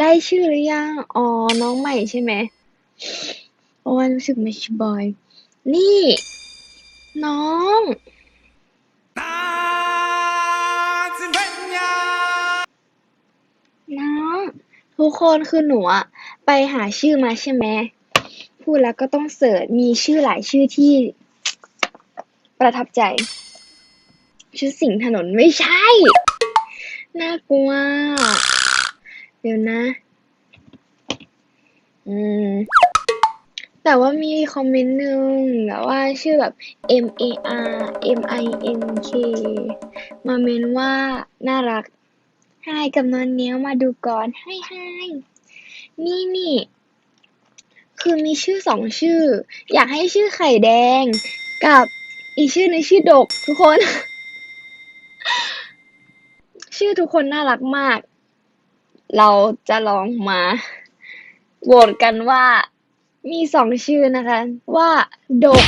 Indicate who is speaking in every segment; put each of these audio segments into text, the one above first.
Speaker 1: ได้ชื่อหรือยัง อ๋อ น้องใหม่ใช่ไหม โอ้ยรู้สึกไม่สบายนี่ น้อง น้อง ทุกคนคือหนูอะไปหาชื่อมาใช่ไหม พูดแล้วก็ต้องเสิร์ชมีชื่อหลายชื่อที่ประทับใจ ชื่อสิงถนนไม่ใช่ น่ากลัว เดี๋ยวนะ อืม แต่ว่ามีคอมเมนต์หนึ่งแบบว่าชื่อแบบ M A R M I N K มาเมนว่า น่ารักให้กับนอนเนี้ยวมาดูก่อนให้ให้นี่นี่ คือมีชื่อสองชื่อ อยากให้ชื่อไข่แดง กับอีกชื่อหนึงชื่อดก ทุกคน ชื่อทุกคนน่ารักมาก เราจะลองมาโหวตกันว่ามีสองชื่อนะคะ ว่าดก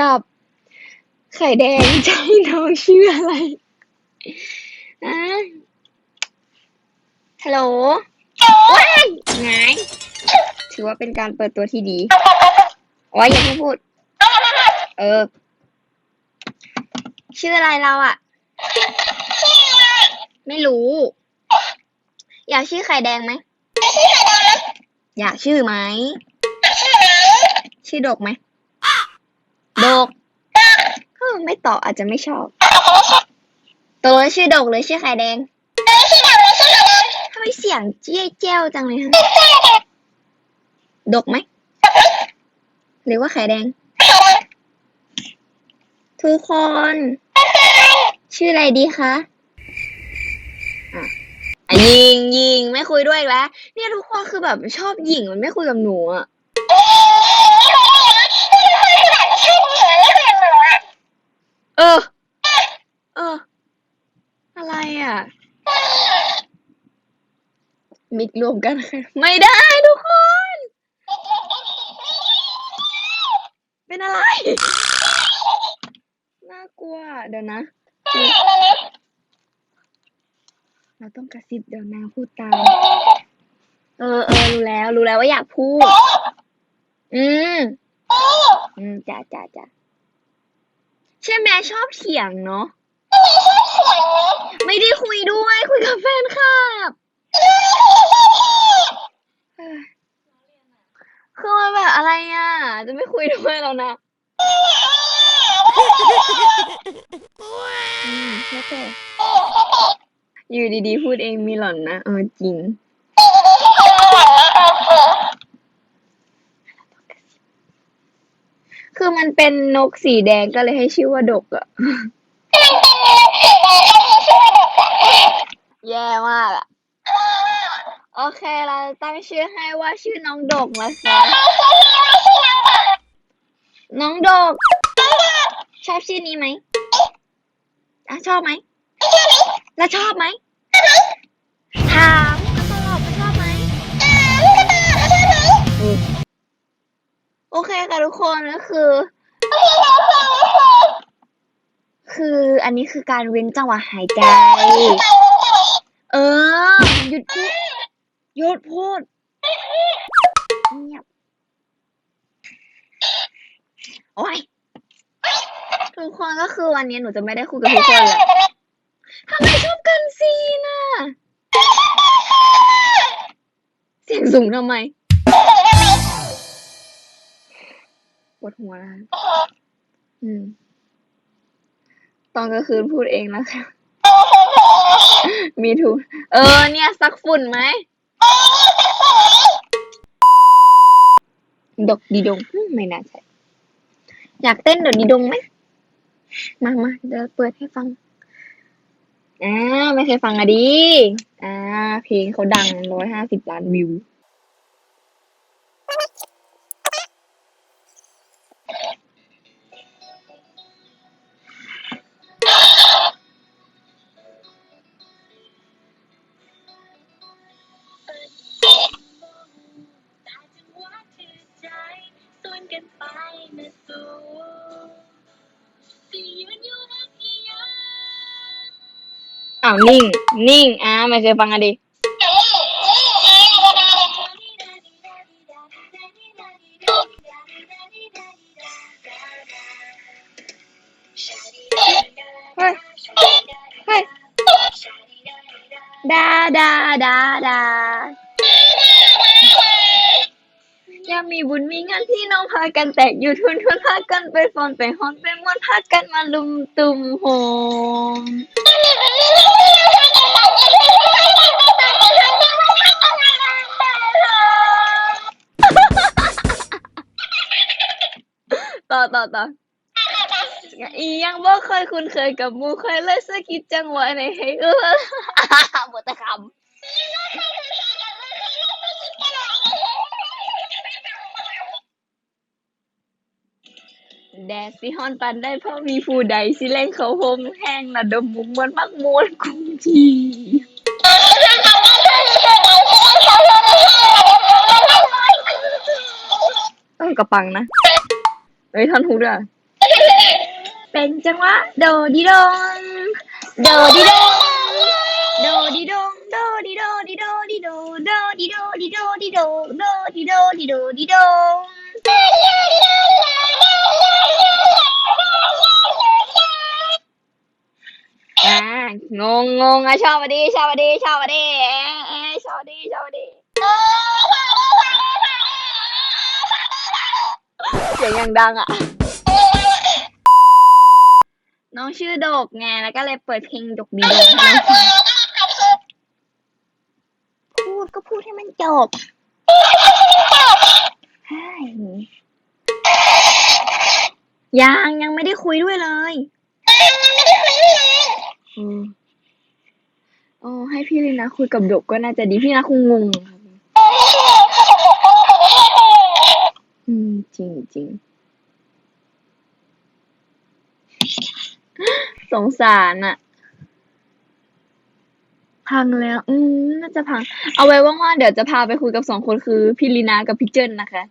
Speaker 1: กับไข่แดงจะให้น้องชื่ออะไรอะฮัลโหล ไงถือว่าเป็นการเปิดตัวที่ดีโอ้ยอย่าเพิ่งพูด เออ ชื่ออะไรเราอะไม่รู้ อยากชื่อไข่แดงไหม อยากชื่อไหม ชื่อดกไหม ดกเออไม่ตอบอาจจะไม่ชอบ ตัวชื่อดกหรือชื่อไข่แดงทำ ไมเสียงเจี้ยเจ้วจังเลยฮะ ดกไหม หรือว่าไข่แดง ทุกคน ชื่ออะไรดีคะอะอะยิงยิงไม่คุยด้วยอีกแล้ว เนี่ยทุกคนคือแบบชอบหญิงมันไม่คุยกับหนูอะเออ เออ อะไรอะ มิกรวมกัน ไม่ได้ทุกคน เป็นอะไร น่ากลัว เดี๋ยวนะ เราต้องกระซิบเดี๋ยวนางพูดตาม เออเออรู้แล้ว รู้แล้วว่าอยากพูด อืม อืมจ้าจ้าจ้าใช่ไหมชอบเถียงเนาะ ไม่ได้คุยด้วย คุยกับแฟนคลับ คือมันแบบอะไรอะ จะไม่คุยด้วยแล้วนะอืมแล้วแต่อยู่ดีๆ พูดเองมีหล่อนนะเออจริง คือมันเป็นนกสีแดงก็เลยให้ชื่อว่าดกอะแย่มากอะ โอเค เราตั้งชื่อให้ว่าชื่อน้องดกนะคะ น้องดก ชอบชื่อนี้ไหมอะชอบไหม แล้วชอบไหมถามก็ตอบว่าชอบไหมอืมโอเคค่ะทุกคนก็คือ คืออันนี้คือการเว้นจังหวะหายใจ เออ หยุดพูด หยุดพูดเงียบโอ้ยทุกคนก็คือวันนี้หนูจะไม่ได้คุยกับทุกคนเลยทำไมชอบกันซีน่ะ เสียงสูงทำไม ปวดหัวแล้วอืม ตอนกลางคืนพูดเองนะคะ มีถูกเออ เนี่ยซักฝุ่นไหม ดกดีดงไม่น่าใช่ อยากเต้นดกดีดงไหม มามาเดี๋ยวเปิดให้ฟัง อ่า ไม่เคยฟังอะดิอ่า เพลงเขาดังร้อยห้าสิบล้านวิว อ้าวนิ่ง นิ่งอะไม่เคยฟังอะดิเฮ้ยเฮ้ยดาดาดาดายากมีบุญมีงานพี่น้องพากันแตกอยู่ทุนทุนพากันไปฟอนไปฮอนไปม่วนพากันมาลุมตุมโฮม ต่อต่ออียังบ่เคยคุ้นเคยกับมูเคยเลยสะกิดจังหวะไหนให้เออหมดแต่คำแดดสิฮอนปันได้เพราะมีผู้ใดสิเล่งเขาโฮมแห้งระดมมุมมวนมักมวนกุมทีเออกระปังนะ เอ้ยท่อนฮุกด้วยอะเป็นจังหวะโดดิดงโดดิดงโดดิดงโดดิโดดิโดดิโดโดดิโดดิโดดิ โดโดดิโดดิโดดิโดอ่างงงงอะชอบมาดีชอบมาดีชอบมาดีเอ๊ะเอ๊ะชอบมาดีชอบมาดีเสียงยังดังอะ น้องชื่อโดกไงแล้วก็เลยเปิดเพลงดกดีดงให้น้องฟังพูดก็พูดให้มันจบใช่ยังยังไม่ได้คุยด้วยเลยอืมอ๋อให้พี่ลินะคุยกับดกก็น่าจะดีพี่นะคงงงครับ อืม จริงจริงสงสารอะพังแล้ว อืม น่าจะพัง เอาไว้ว่างๆ เดี๋ยวจะพาไปคุยกับสองคนคือพี่ลีนากับพี่เจิ้นนะคะ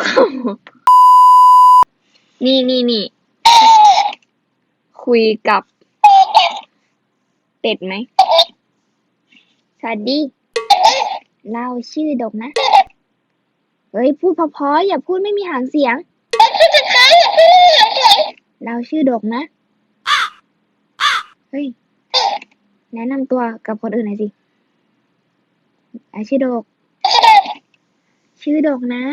Speaker 1: เจ้านี่นี่นี่ คุยกับ เป็ดไหมสวัสดี เราชื่อดกนะ เฮ้ย พูดเพอๆอย่าพูดไม่มีหางเสียง เราชื่อดกนะ เฮ้ย แนะนำตัวกับคนอื่นหน่อยสิอะชื่อดก ชื่อดกนะ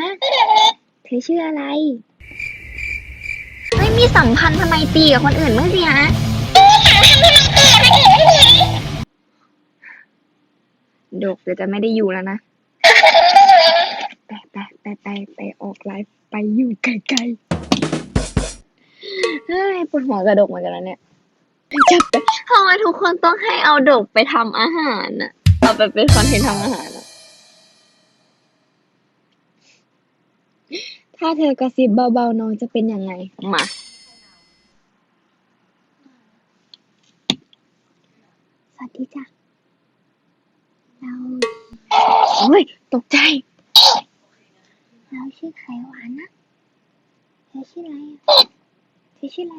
Speaker 1: เธอชื่ออะไร ไม่มีสัมพันธ์ทำไมตีกับคนอื่นเมื่อสิฮะดกเดี๋ยวจะไม่ได้อยู่แล้วนะ ไปไปไปไปไปออกไลฟ์ไปอยู่ไกลๆเฮ้ยปวดหัวกระดกเหมือนกันแล้วเนี่ยจะไปทำไมทุกคนต้องให้เอาดกไปทำอาหารน่ะเอาไปเป็นคอนเทนต์ทำอาหารน่ะ ถ้าเธอกระซิบเบาๆน้องจะเป็นยังไง มา สวัสดีจ้ะ เราโอ้ย ตกใจ เราชื่อไข่หวานนะเธอชื่ออะไรอะเธอชื่ออะไร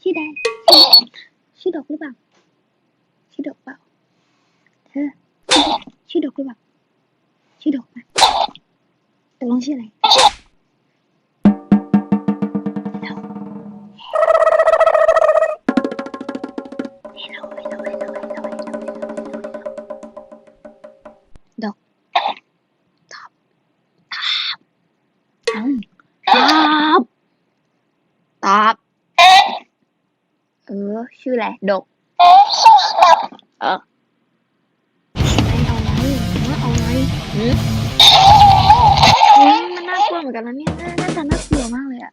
Speaker 1: ชื่อใดชื่อดอกหรือเปล่า ชื่อดอกเปล่า เธอ ชื่อดอกหรือเปล่า ชื่อดอกไห มตกลงชื่ออะไรดอกตอบตอบตอบตอบ เหมือนกันนะเนี่ยน่าจาน่าเกลัวมากเลยอะ